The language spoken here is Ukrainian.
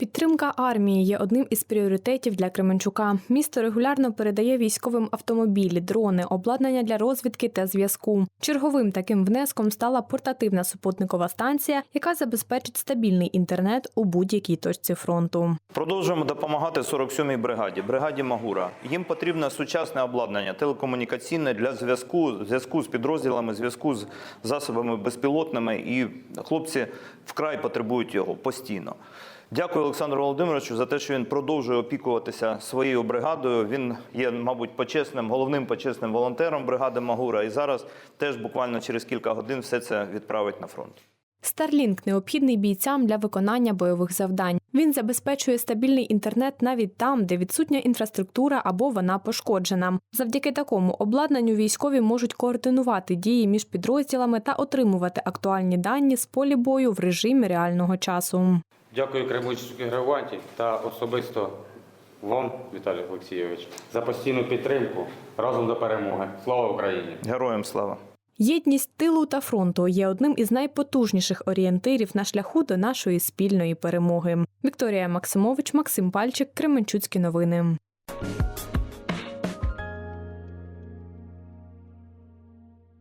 Підтримка армії є одним із пріоритетів для Кременчука. Місто регулярно передає військовим автомобілі, дрони, обладнання для розвідки та зв'язку. Черговим таким внеском стала портативна супутникова станція, яка забезпечить стабільний інтернет у будь-якій точці фронту. Продовжуємо допомагати 47-й бригаді, бригаді Магура. Їм потрібне сучасне обладнання, телекомунікаційне для зв'язку, зв'язку з підрозділами, зв'язку з засобами безпілотними, і хлопці вкрай потребують його постійно. Дякую Олександру Володимировичу за те, що він продовжує опікуватися своєю бригадою. Він є, мабуть, почесним, головним почесним волонтером бригади Магура. І зараз теж буквально через кілька годин все це відправить на фронт. Starlink необхідний бійцям для виконання бойових завдань. Він забезпечує стабільний інтернет навіть там, де відсутня інфраструктура або вона пошкоджена. Завдяки такому обладнанню військові можуть координувати дії між підрозділами та отримувати актуальні дані з полі бою в режимі реального часу. Дякую Кремлівській граванті та особисто вам, Віталій Олексійович, за постійну підтримку разом до перемоги. Слава Україні! Героям слава! Єдність тилу та фронту є одним із найпотужніших орієнтирів на шляху до нашої спільної перемоги. Вікторія Максимович, Максим Пальчик, Кременчуцькі новини.